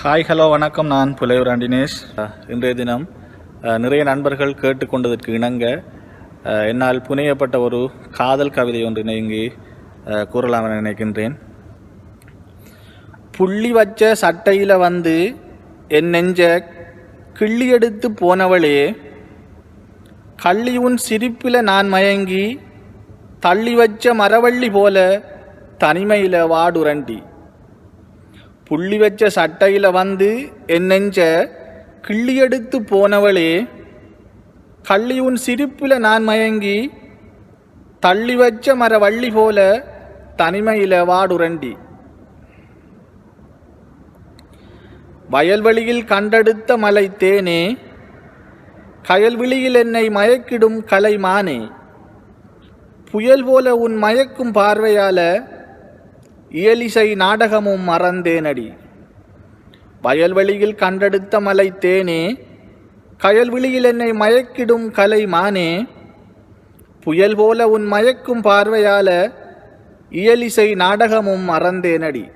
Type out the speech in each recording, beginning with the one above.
Hi hello வணக்கம். நான் புலையூர் தினேஷ். இன்றைய தினம் நிறைய நண்பர்கள் கேட்டுக்கொண்டதற்கு இணங்க என்னால் புனையப்பட்ட ஒரு காதல் கவிதை ஒன்றினை இங்கு கூறலாம் என நினைக்கின்றேன். புள்ளி வச்ச சட்டையில் வந்து என் நெஞ்ச கிள்ளி எடுத்து போனவளே கள்ளி உன் சிரிப்பில் நான் மயங்கி தள்ளி வச்ச மரவள்ளி போல தனிமையில் வாடுரண்டி. புள்ளி வச்ச சட்டையில் வந்து என்னெஞ்ச கிள்ளி எடுத்து போனவளே கள்ளி உன் சிரிப்பில் நான் மயங்கி தள்ளி வச்ச மர வள்ளி போல தனிமையில் வாடுரண்டி. வயல்வெளியில் கண்டெடுத்த மலை தேனே கயல்விழியில் என்னை மயக்கிடும் கலைமானே. புயல் போல உன் மயக்கும் பார்வையால இயலிசை நாடகமும் மறந்தேனடி. வயல்வெளியில் கண்டெடுத்த மலை தேனே கயல்விழியில் என்னை மயக்கிடும் கலை மானே. புயல் போல உன் மயக்கும் பார்வையால இயலிசை நாடகமும் மறந்தேனடி.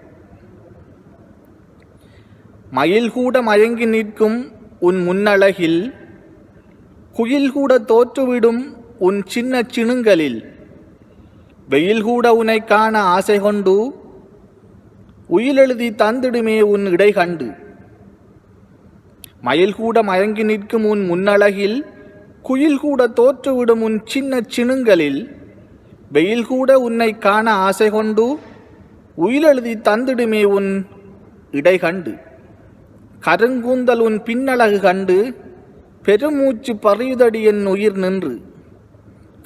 மயில் கூட மயங்கி நிற்கும் உன் முன்னழகில் குயில் கூட தோற்றுவிடும் உன் சின்ன சிணுங்களில். வெயில் கூட உன்னை காண ஆசை கொண்டு உயிலெழுதி தந்திடுமே உன் இடை கண்டு. மயில் கூட மயங்கி நிற்கும் உன் முன்னழகில் குயில் கூட தோற்றுவிடும் உன் சின்ன சிணுங்களில் வெயில் கூட உன்னை காண ஆசை கொண்டு உயிலெழுதி தந்திடுமே உன் இடை கண்டு. கருங்கூந்தல் உன் பின்னழகு கண்டு பெருமூச்சு பறியுதடி என் உயிர் நின்று.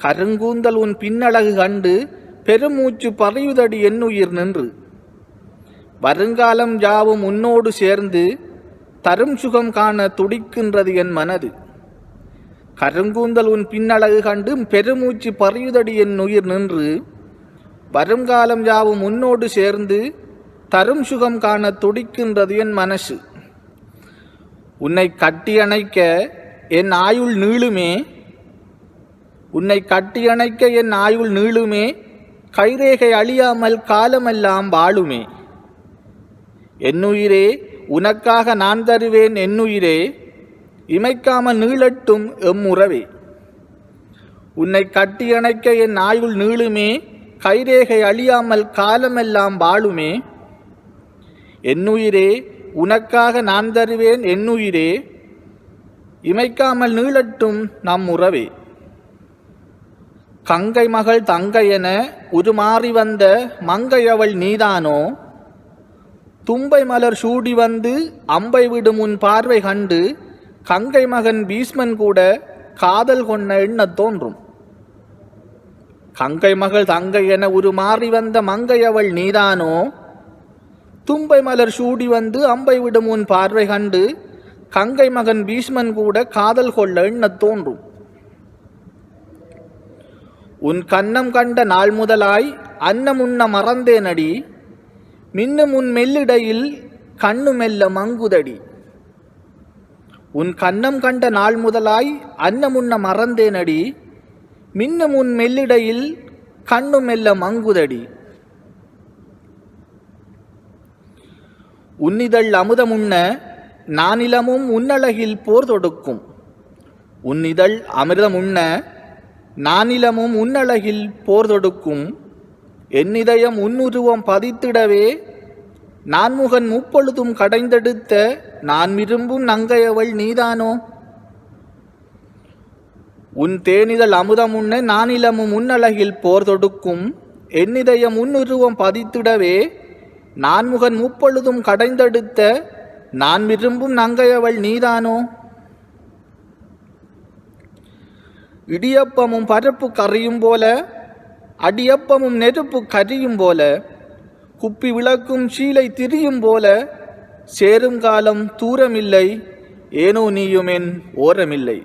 கருங்கூந்தல் உன் பின்னழகு கண்டு பெருமூச்சு பறியுதடி என் உயிர் நின்று. வருங்காலம் யாவும் உன்னோடு சேர்ந்து தரும் சுகம் காண துடிக்கின்றது என் மனது. கருங்கூந்தல் உன் பின்னழகு கண்டு பெருமூச்சு பறியுதடி என் உயிர் நின்று. வருங்காலம் யாவும் உன்னோடு சேர்ந்து தரும் சுகம் காண துடிக்கின்றது என் மனசு. உன்னை கட்டியணைக்க என் ஆயுள் நீளுமே. உன்னை கட்டியணைக்க என் ஆயுள் நீளுமே. கைரேகை அழியாமல் காலமெல்லாம் வாழுமே. என்னுயிரே உனக்காக நான் தருவேன் என்னுயிரே இமைக்காமல் நீளட்டும் எம்முறவே உன்னை கட்டியணைக்க என் ஆயுள் நீளுமே கைரேகை அழியாமல் காலமெல்லாம் வாழுமே. என்னுயிரே உனக்காக நான் தருவேன் என்னுயிரே இமைக்காமல் நீளட்டும் நம் உறவே. கங்கை மகள் தங்கை என உருமாறி வந்த மங்கையவள் நீதானோ? தும்பை மலர் சூடி வந்து அம்பை விடும் உன் பார்வை கண்டு கங்கை மகன் பீஷ்மன் கூட காதல் கொண்ட எண்ணத் தோன்றும். கங்கை மகள் தங்கை என உருமாறி வந்த மங்கையவள் நீதானோ? தும்பை மலர் சூடி வந்து அம்பை விடும் உன் பார்வை கண்டு கங்கை மகன் பீஷ்மன் கூட காதல் கொள்ள எண்ணத் தோன்றும். உன் கன்னம் கண்ட நாள் முதலாய் அன்னம் உண்ண மறந்தேனடி நின்னும் உன் மெல்லிடையில் கண்ணு மெல்ல மங்குதடி. உன் கன்னம் கண்ட நாள் முதலாய் அன்னமுன்ன மறந்தேனடி. மின்னும் உன் மெல்லிடையில் கண்ணு மெல்ல மங்குதடி. உன்னிதழ் அமுதமுண்ண நானிலமும் உன்னழகில் போர் தொடுக்கும். உன்னிதழ் அமிர்தமுண்ண நானிலமும் உன்னழகில் போர் தொடுக்கும். என்னிதயம் உன்னுருவம் பதித்திடவே நான்முகன் முப்பொழுதும் கடைந்தெடுத்த நான் விரும்பும் நங்கையவள் நீதானோ? உன் தேனிதழ் அமுதமுன்ன நானிலமும் உன்னழகில் போர் தொடுக்கும் என்னிதயம் உன்னுருவம் பதித்திடவே நான்முகன் முப்பொழுதும் கடைந்தெடுத்த நான் விரும்பும் நங்கையவள் நீதானோ? இடியப்பமும் பரப்பு கறியும் போல அடியப்பமும் நெருப்பு கரியும் போல குப்பி விளக்கும் சீலை திரியும் போல சேரும் காலம் தூரமில்லை ஏனோ நீயும் என் ஓரமில்லை.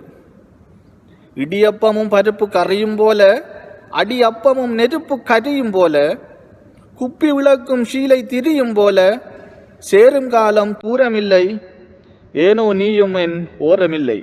இடியப்பமும் பருப்பு கரையும் போல அடியப்பமும் நெருப்பு கரியும் போல குப்பி விளக்கும் சீலை திரியும் போல சேரும் காலம் தூரமில்லை ஏனோ நீயும் என் ஓரமில்லை.